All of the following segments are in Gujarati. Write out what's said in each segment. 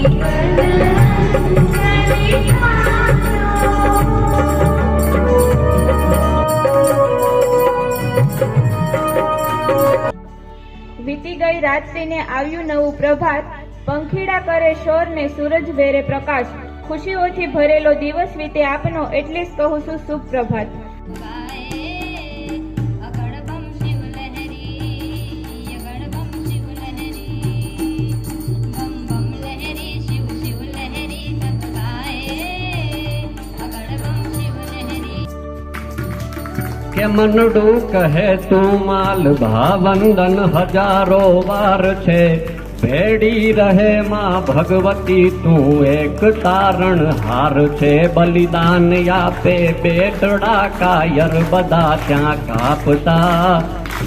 વીતી ગઈ રાત્રિને આવ્યું નવું પ્રભાત, પંખીડા કરે શોર ને સૂરજ વેરે પ્રકાશ. ખુશીઓથી ભરેલો દિવસ વીતે આપનો, એટલે જ કહું છું પ્રભાત. કે મનડું કહે, તું માલ ભાવંદન હજારો વાર છે. ભેડી રહે માં ભગવતી, તું એક તારણ હાર છે. બલિદાન આપે બેટડા કાયર, બધા ત્યાં કાપતા.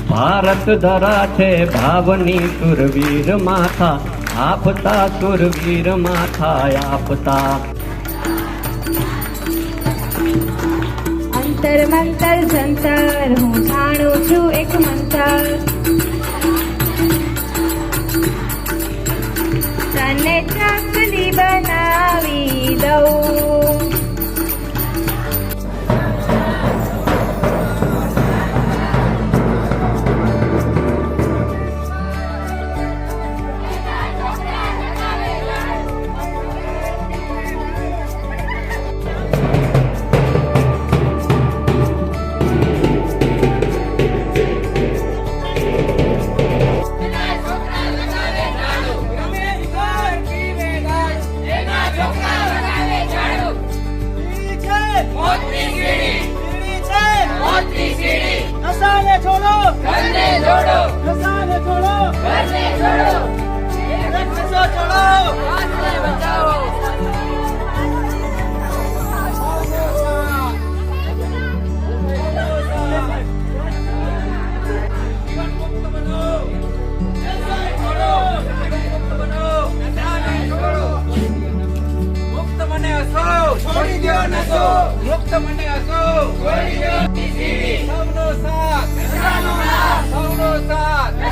ભારત ધરા છે ભાવની સુરવીર માથા, આપતા સુરવીર માથા આપતા. મંતર જંતર હું જાણું છું એક મંતર. તને ચકલી બનાવી દઉં. ઘરને જોડો. નશાને છોડો ઘરને નશો છોડો બચાવો. મુક્ત મને હસો. છોડી મુક્ત મને હસો. છોડી